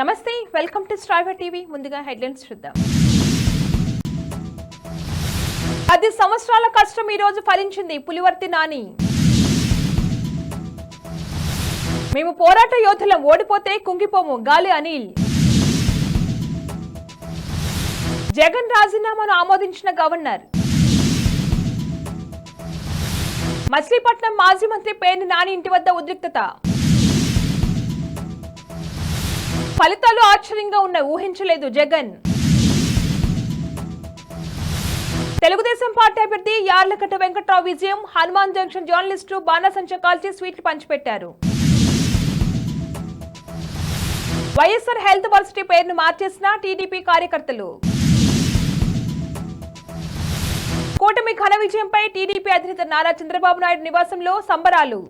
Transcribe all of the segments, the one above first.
నమస్తే welcome to striver TV. ముందుగా headlines చూద్దాం. పది సంవత్సరాల కష్టం ఈరోజు ఫలించింది పులివర్తి నాని. మేము పోరాట యోధులం ఓడిపోతే కుంగిపోము గాలి అనిల్. జగన్ రాజీనామాను ఆమోదించిన గవర్నర్. మచిలీపట్నం మాజీ మంత్రి పేర్ని నాని ఇంటి వద్ద ఉద్రిక్తత. ఫలితాలు ఆశ్చర్యంగా ఉన్నాయి ఊహించలేదు జగన్. తెలుగుదేశం పార్టీ అభ్యర్థి యార్లకట్ట వెంకట్రావు విజయం హనుమాన్ జంక్షన్ జర్నలిస్టు బాణసంచ కాల్చి స్వీట్లు పంచిపెట్టారు. వైఎస్ఆర్ హెల్త్ వర్సిటీ పేరును మార్చేసిన టీడీపీ కార్యకర్తలు. కూటమి ఘన విజయంపై టీడీపీ అధినేత నారా చంద్రబాబు నాయుడు నివాసంలో సంబరాలు.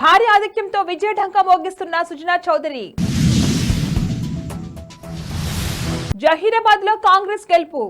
భారీ ఆధిక్యంతో విజయ ఢంకా మోగిస్తున్న సుజనా చౌదరి. జహీరాబాద్లో కాంగ్రెస్ గెలుపు.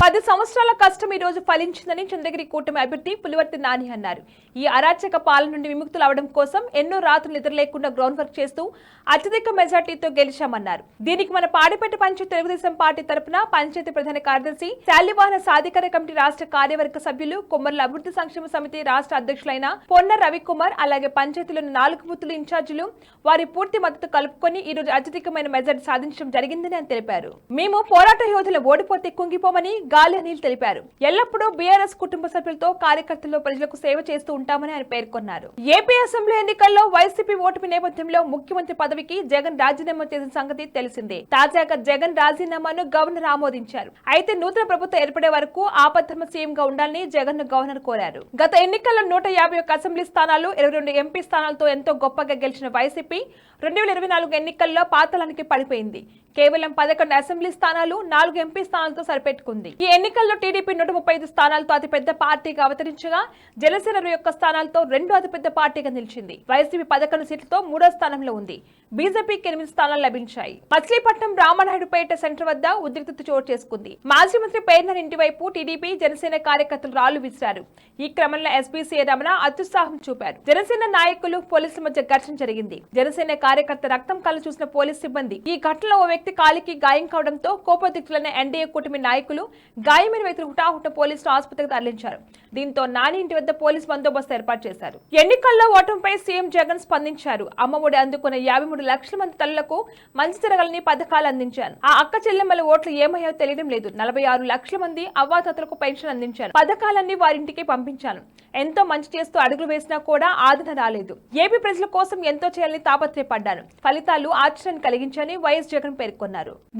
పది సంవత్సరాల కష్టం ఈ రోజు ఫలించిందని చంద్రగిరి కూటమి అభ్యర్థి పులివర్తి నాని అన్నారు. ఈ అరాచక పాలన నుండి విముక్తులు అవడం కోసం ఎన్నో రాత్రులు నిద్రలేకుండా గ్రౌండ్ వర్క్ చేస్తూ అత్యధిక మెజార్టీతో గెలిచామన్నారు. దీనికి మన పాడిపేట పంచాయతీ తెలుగుదేశం పార్టీ తరపున పంచాయతీ ప్రధాన కార్యదర్శి శాలివాహన సాధికార కమిటీ రాష్ట్ర కార్యవర్గ సభ్యులు కొమ్మర్ల అభివృద్ధి సంక్షేమ సమితి రాష్ట్ర అధ్యక్షులైన పొన్న రవికుమార్ అలాగే పంచాయతీలోని నాలుగు బూతుల ఇన్ఛార్జీలు వారి పూర్తి మద్దతు కలుపుకొని ఈ రోజు అత్యధికమైన మెజార్టీ సాధించడం జరిగిందని తెలిపారు. మేము పోరాట యోధులు ఓడిపోతే కుంగిపోమని గాలి అనిల్ తెలిపారు. ఎల్లప్పుడూ బీఆర్ఎస్ కుటుంబ సభ్యులతో కార్యకర్తలు ప్రజలకు సేవ చేస్తూ ఉంటామని ఆయన పేర్కొన్నారు. ఏపీ అసెంబ్లీ ఎన్నికల్లో వైసీపీ ఓటమి నేపథ్యంలో ముఖ్యమంత్రి పదవికి జగన్ రాజీనామా చేసిన సంగతి తెలిసిందే. తాజాగా జగన్ రాజీనామాను గవర్నర్ ఆమోదించారు. అయితే నూతన ప్రభుత్వం ఏర్పడే వరకు ఆపద్ధర్మ సీఎం గా ఉండాలని జగన్ను గవర్నర్ కోరారు. గత ఎన్నికల్లో నూట యాభై ఒక్క అసెంబ్లీ స్థానాలు ఇరవై రెండు ఎంపీ స్థానాలతో ఎంతో గొప్పగా గెలిచిన వైసీపీ రెండు వేల ఇరవై నాలుగు ఎన్నికల్లో పాతలానికి పడిపోయింది. కేవలం పదకొండు అసెంబ్లీ స్థానాలు నాలుగు ఎంపీ స్థానాలతో సరిపెట్టుకుంది. ఈ ఎన్నికల్లో టీడీపీ నూట ముప్పై ఐదు స్థానాలతో అతిపెద్ద పార్టీగా అవతరించగా జనసేన ఇరవై ఒక్క స్థానాలతో రెండో అతిపెద్ద పార్టీగా నిలిచింది. వైసీపీ పదకొండు సీట్లతో మూడో స్థానంలో ఉంది. బీజేపీకి ఎనిమిది స్థానాలు లభించాయి. మచిలీపట్నం రామనాయుడుపేట సెంటర్ వద్ద ఉద్రిక్తత చోటు చేసుకుంది. మాజీ మంత్రి పేర్నర్ ఇంటి వైపు టీడీపీ జనసేన కార్యకర్తలు రాళ్ళు విసిరారు. ఈ క్రమంలో ఎస్బీసీ రమణ అత్యుత్సాహం చూపారు. జనసేన నాయకులు పోలీసుల మధ్య ఘర్షణ జరిగింది. జనసేన కార్యకర్త రక్తం కళ్ళు చూసిన పోలీస్ సిబ్బంది ఈ ఘటనలో ఓ వ్యక్తి కాలికి గాయం కావడంతో కోపదిక్కులైన ఎన్డీఏ కూటమి నాయకులు గాయమైన వ్యక్తులు హుటాహుట పోలీసులు ఆసుపత్రికి తరలించారు. దీంతో నాని ఇంటి వద్ద పోలీస్ బందోబస్తు ఏర్పాటు చేశారు. ఎన్నికల్లో ఓటమిపై సీఎం జగన్ స్పందించారు. అమ్మఒడి అందుకున్న యాభై మూడు లక్షల మంది తల్లులకు మంచి జరగాలని పథకాలు అందించాను ఆ అక్క చెల్లెమ్మల ఓట్లు ఏమయ్యో తెలియడం లేదు. నలభై ఆరు లక్షల మంది అవ్వాతాతలకు పెన్షన్ అందించాను పథకాలన్నీ వారింటికి పంపించాను. ఎంతో మంచి చేస్తూ అడుగులు వేసినా కూడా ఆదరణ రాలేదు. ఏపీ ప్రజల కోసం ఎంతో చేయాలని తాపత్రయపడ్డాను. ఫలితాలు ఆశ్చర్యాన్ని కలిగించని వైఎస్ జగన్ పేర్కొన్నారు.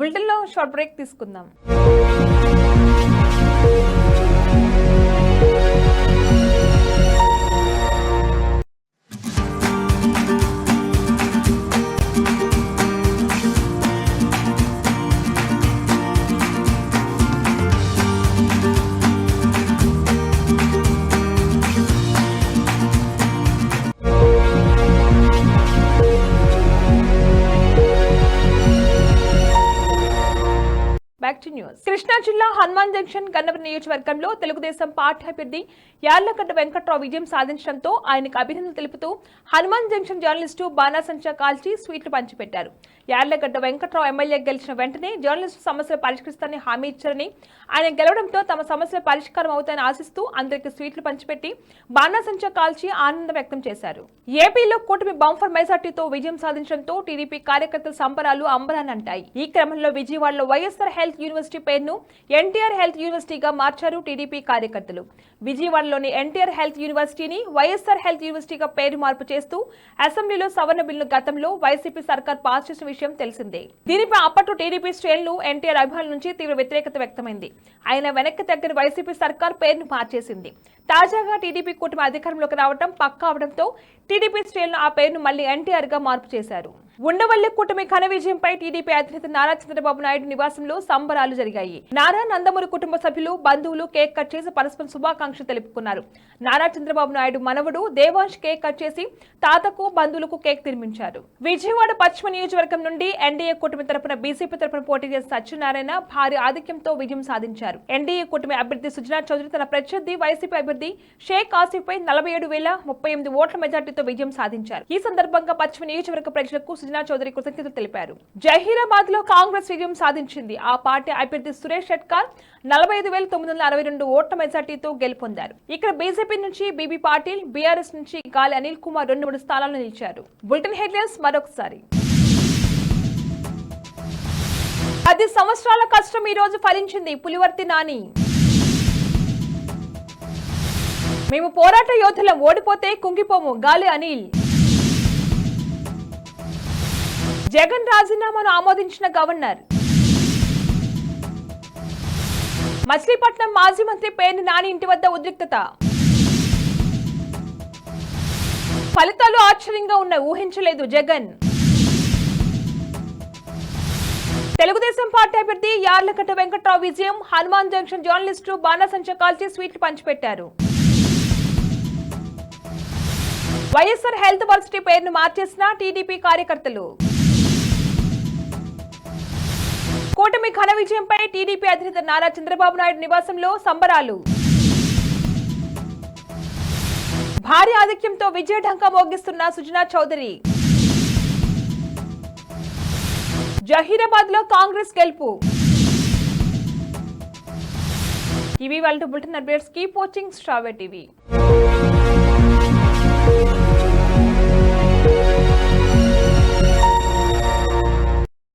బులెటిన్లో షార్ట్ బ్రేక్ తీసుకుందాం. న్యూస్ కృష్ణా జిల్లా హనుమాన్ జంక్షన్ గన్నవరం నియోజకవర్గంలో తెలుగుదేశం పార్టీ అభ్యర్థి యార్లగడ్డ వెంకట్రావు విజయం సాధించడంతో ఆయనకు అభినందనలు తెలుపుతూ హనుమాన్ జంక్షన్ జర్నలిస్టు బాణాసంచా కాల్చి స్వీట్లు పంచిపెట్టారు. యార్లగడ్డ వెంకట్రావు ఎమ్మెల్యే గెలిచిన వెంటనే జర్నలిస్టు సమస్యలు పరిష్కరిస్తానని హామీ ఇచ్చారని ఆయన గెలవడంతో తమ సమస్యలు పరిష్కారం అవుతాయని ఆశిస్తూ అందరికి స్వీట్లు పంచిపెట్టి బాణాసంచా కాల్చి ఆనందం వ్యక్తం చేశారు. ఏపీలో కూటమి బంఫర్ మెజార్టీతో విజయం సాధించడంతో టీడీపీ కార్యకర్తల సంబరాలు అంబరాన్ని అంటాయి ఈ క్రమంలో విజయవాడలో వైఎస్ఆర్ హెల్త్ యూనివర్సిటీ పేరును ఎన్టీఆర్ హెల్త్ యూనివర్సిటీగా మార్చారు టీడీపీ కార్యకర్తలు. విజయవాడలోని ఎన్టీఆర్ హెల్త్ యూనివర్సిటీని వైఎస్ఆర్ హెల్త్ యూనివర్సిటీగా పేరు మార్పు చేస్తూ అసెంబ్లీలో సవరణ బిల్లును గతంలో వైసీపీ సర్కార్ పాస్ చేసిన విషయం తెలిసిందే. దీనిపై అప్పట్లో టీడీపీ శ్రేణులు ఎన్టీఆర్ అభిమానుల నుంచి తీవ్ర వ్యతిరేకత వ్యక్తమైంది. ఆయన వెనక్కి తగ్గిన వైసీపీ సర్కార్ పేరును మార్చేసింది. తాజాగా టీడీపీ కూటమి అధికారంలోకి రావడం పక్కా అవడంతో టీడీపీ శ్రేణులు ఆ పేరును మళ్ళీ ఎన్టీఆర్గా మార్పు చేశారు. ఉండవల్లి కూటమి ఘన విజయంపై టీడీపీ అధినేత నారా చంద్రబాబు నాయుడు నివాసంలో సంబరాలు జరిగాయి. నారా నందమూరి కుటుంబ సభ్యులు బంధువులు కేక్ కట్ చేసి పరస్పరం శుభాకాంక్షలు తెలుపుకున్నారు. నారా చంద్రబాబు నాయుడు మనవడు దేవాంశ్ కేక్ కట్ చేసి తాతకు బంధువులకు కేక్ తినిపించారు. విజయవాడ పశ్చిమ నియోజకవర్గం నుండి ఎన్డీఏ కూటమి తరపున బీజేపీ తరపున పోటీ చేసిన సత్యనారాయణ భారీ ఆధిక్యంతో విజయం సాధించారు. ఎన్డీఏ కూటమి అభ్యర్థి సుజనా చౌదరి తన ప్రత్యర్థి వైసీపీ అభ్యర్థి షేక్ ఆసిఫ్ పై నలభై ఏడు వేల ముప్పై ఎనిమిది ఓట్ల మెజార్టీతో విజయం సాధించారు. ఈ సందర్భంగా పశ్చిమ నియోజకవర్గ ప్రజలకు సుజనా చౌదరి కృతజ్ఞతలు తెలిపారు. జహీరాబాద్లో కాంగ్రెస్ విజయం సాధించింది. ఆ పార్టీ అభ్యర్థి సురేష్ షెట్కార్ నలభై ఐదు వేల తొమ్మిది వందల అరవై రెండు ఓట్ల మెజార్టీతో గెలుపొందారు. ఇక్కడ బీజేపీ నుంచి బీబీ పాటిల్ బీఆర్ఎస్ నుంచి గాలి అనిల్ కుమార్ రెండు మూడు స్థానాలు నిలిచారు. బులెటిన్ హెడ్లైన్స్ మరొకసారి. పది సంవత్సరాల కష్టం ఈ రోజు ఫలించింది. పులివర్తి నాని. మేము పోరాట యోధులం. ఓడిపోతే కుంగిపోము. గాలి అనిల్. జగన్ రాజీనామాను ఆమోదించిన గవర్నర్. మచిలీపట్నం మాజీ మంత్రి పేర్ని నాని ఇంటి వద్ద ఉద్రిక్తత. ఫలితాలు ఆశ్చర్యంగా ఉన్నాయి ఊహించలేదు జగన్. తెలుగుదేశం పార్టీ అభ్యర్థి యార్లకట్ట వెంకట్రావు విజయం హనుమాన్ జంక్షన్ జర్నలిస్టు బాణసంచ కాల్చి స్వీట్లు పంచిపెట్టారు. వైఎస్ఆర్ హెల్త్ వర్సిటీ పేరును మార్చేసిన టీడీపీ కార్యకర్తలు. కూటమి ఘన విజయంపై టీడీపీ అధినేత నారా చంద్రబాబు నాయుడు నివాసంలో సంబరాలు. భారీ ఆధిక్యంతో విజయ ఢంకా మోగిస్తున్న సుజనా చౌదరి. జహీరాబాద్లో కాంగ్రెస్ గెలుపు. ఇవి వాళ్ళ బులెటిన్ అప్డేట్స్ కీప్ వాచింగ్ స్ట్రావే టీవీ.